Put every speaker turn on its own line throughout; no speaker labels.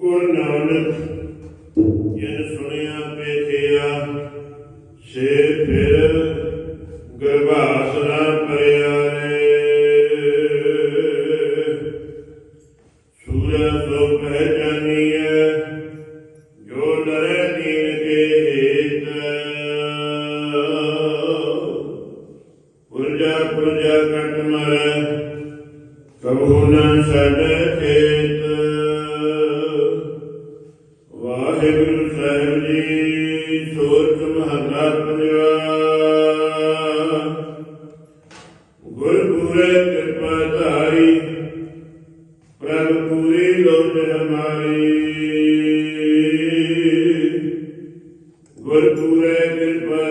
ਗੁਰੂ ਨਾਨਕ ਜਿਨ ਸੁਣਿਆ ਪੇਖਿਆ ਸੇ ਪੁਰਜਾ ਪੁਰਜਾ ਕਟ ਮਰੈ ਕਬੂ ਨ ਛੱਡ ਖੇਤ। ਵਾਹਿਗੁਰੂ ਸਾਹਿਬ ਜੀ ਸੋਚ ਮਹਲਾ ਪੰਜਵਾ। ਗੁਰ ਕਿਰਪਾ ਧਾਰੀ, ਪ੍ਰਭ ਪੂਰੀ ਲੋਚ ਹਮਾਰੀ ਗੁਰ ਕਿਰਪਾ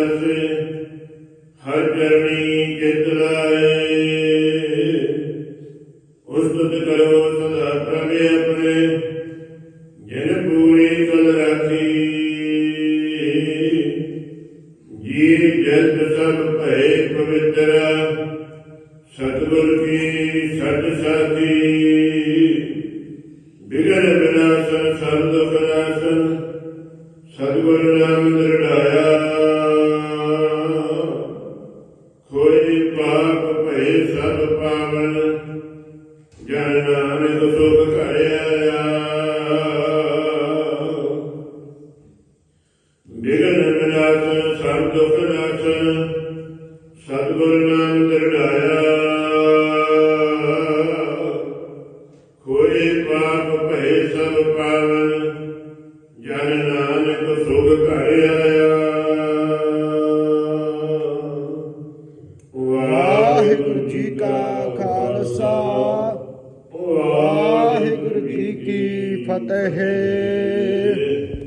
ਹਰ ਹਰ ਚਰਣੀ ਚਿਤ ਲਾਏ। ਉਸਤਤ ਕਰੋ ਸਦਾ ਪ੍ਰਭ ਆਪਣੇ, ਜਿਨ ਪੂਰੀ ਕਲ ਰਾਖੀ। ਜੀ ਜਤ ਸਭ ਭਏ ਪਵਿੱਤਰ, ਸਤਿਗੁਰ ਕੀ ਸਤ ਸਾਥੀ। ਬਿਗੜ ਬਿਨਾਸਨ ਸਭ ਦੁਖ ਨਾਸਨ, ਸਤਿਗੁਰ ਨਾਮ ਦ੍ਰਿੜਾਇਆ ਕੋਈ ਪਾਪ ਭਏ ਸਭ ਪਾਵਨ, ਜਨ ਨਾਨਕ ਸੁਖ ਘਰਿਆ ਬਿਗਨ ਬਿਨਾਸਨ ਸਭ ਦੁਖ ਨਾਸਨ ਸਤਿਗੁਰ फतेह